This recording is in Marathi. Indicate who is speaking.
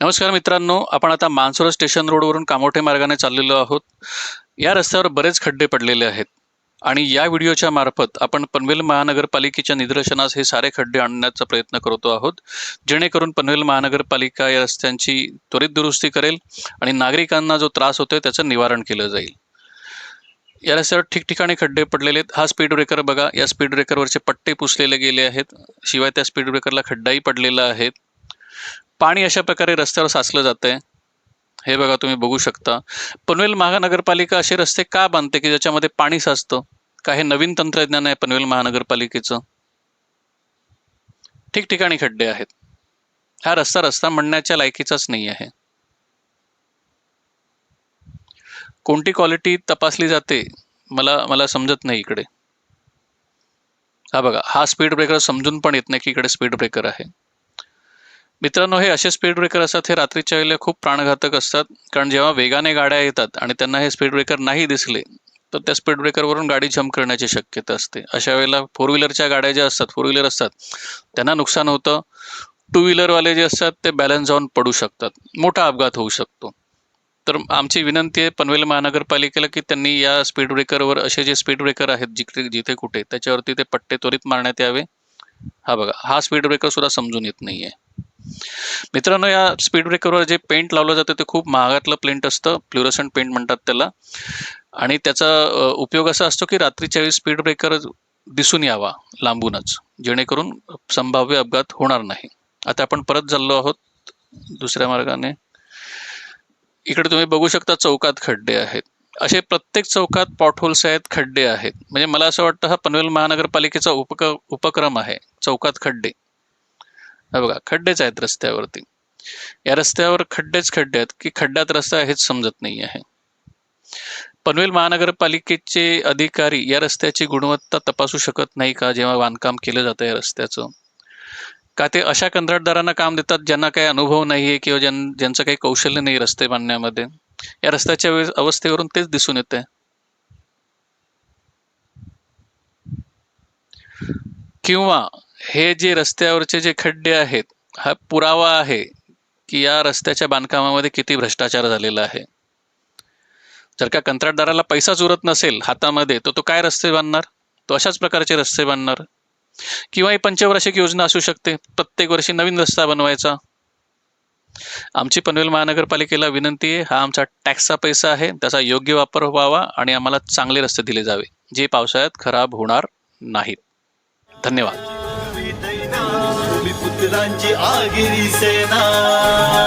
Speaker 1: नमस्कार मित्रांनो आपण आता मानसुरा स्टेशन रोडवरून कामोठे मार्गाने चाललेलो आहोत. या रस्त्यावर बरेच खड्डे पडलेले आहेत आणि या व्हिडिओच्या मार्फत आपण पनवेल महानगरपालिकेच्या निदर्शनास हे सारे खड्डे आणण्याचा प्रयत्न करतो आहोत जेणेकरून पनवेल महानगरपालिका या रस्त्यांची त्वरित दुरुस्ती करेल आणि नागरिकांना जो त्रास होतोय त्याचं निवारण केलं जाईल. या रस्त्यावर ठिकठिकाणी खड्डे पडलेले आहेत. हा स्पीड ब्रेकर बघा या स्पीड ब्रेकरवरचे पट्टे पुसलेले गेले आहेत. शिवाय त्या स्पीड ब्रेकरला खड्डाही पडलेला आहे. पाणी अशा प्रकारे रस्त्यावर साचलं जात आहे हे बघा तुम्ही बघू शकता. पनवेल महानगरपालिका असे रस्ते का बांधते की ज्याच्यामध्ये पाणी साचतं? का हे नवीन तंत्रज्ञान आहे पनवेल महानगरपालिकेचं. ठिकठिकाणी खड्डे आहेत. हा रस्ता रस्ता म्हणण्याच्या लायकीचाच नाही आहे. कोणती क्वालिटी तपासली जाते? मला मला समजत नाही इकडे. हा बघा हा स्पीड ब्रेकर समजून पण येत नाही की इकडे स्पीड ब्रेकर आहे. मित्रांनो हे असे स्पीड ब्रेकर असतात हे रात्रीच्या वेळेला खूप प्राणघातक असतात. कारण जेव्हा वेगाने गाड्या येतात आणि त्यांना हे स्पीड ब्रेकर नाही दिसले तर त्या स्पीड ब्रेकरवरून गाडी जम्प करण्याची शक्यता असते. अशा वेळेला फोर व्हीलरच्या गाड्या ज्या असतात फोर व्हीलर असतात त्यांना नुकसान होतं. टू व्हीलरवाले जे असतात ते बॅलन्स जाऊन पडू शकतात. मोठा अपघात होऊ शकतो. तर आमची विनंती आहे पनवेल महानगरपालिकेला की त्यांनी या स्पीड ब्रेकरवर असे जे स्पीड ब्रेकर आहेत जिथे जिथे कुठे त्याच्यावरती ते पट्टे त्वरित मारण्यात यावे. हा बघा हा स्पीड ब्रेकर सुद्धा समजून येत नाही आहे मित्रांनो या स्पीड ब्रेकरवर जे पेंट लावलं जातं ते खूप महागातलं पेंट असतं. फ्ल्युरसंट पेंट म्हणतात त्याला. आणि त्याचा उपयोग असा असतो की रात्रीच्या वेळी स्पीड ब्रेकर दिसून यावा लांबूनच जेणेकरून संभाव्य अपघात होणार नाही. आता आपण परत चाललो आहोत दुसऱ्या मार्गाने. इकडे तुम्ही बघू शकता चौकात खड्डे आहेत. असे प्रत्येक चौकात पॉटहोल्स आहेत खड्डे आहेत. म्हणजे मला असं वाटतं हा पनवेल महानगरपालिकेचा उपक उपक्रम आहे चौकात खड्डे. बघा खड्डेच आहेत रस्त्यावरती. या रस्त्यावर खड्डेच खड्डे आहेत की खड्ड्यात रस्ता हेच समजत नाही आहे पनवेल महानगरपालिकेचे अधिकारी या रस्त्याची गुणवत्ता तपासू शकत नाही का जेव्हा बांधकाम केलं जातं या रस्त्याचं? का ते अशा कंत्राटदारांना काम देतात ज्यांना काही अनुभव नाही आहे किंवा ज्यां ज्यांचं काही कौशल्य नाही रस्ते बांधण्यामध्ये? या रस्त्याच्या वेळेस अवस्थेवरून तेच दिसून येते किंवा हे जे रस्त्यावरचे जे खड्डे आहेत हा पुरावा आहे की या रस्त्याच्या बांधकामामध्ये किती भ्रष्टाचार झालेला आहे? जर का कंत्राटदाराला पैसाच उरत नसेल हातामध्ये तर तो काय रस्ते बांधणार? तो अशाच प्रकारचे रस्ते बांधणार? किंवा ही पंचवार्षिक योजना असू शकते प्रत्येक वर्षी नवीन रस्ता बनवायचा? आमची पनवेल महानगरपालिकेला विनंती आहे हा आमचा टॅक्सचा पैसा आहे त्याचा योग्य वापर व्हावा आणि आम्हाला चांगले रस्ते दिले जावे. जे पावसाळ्यात खराब होणार नाहीत. धन्यवाद.
Speaker 2: सेना. मी पुत्रांची आगिरी सेना.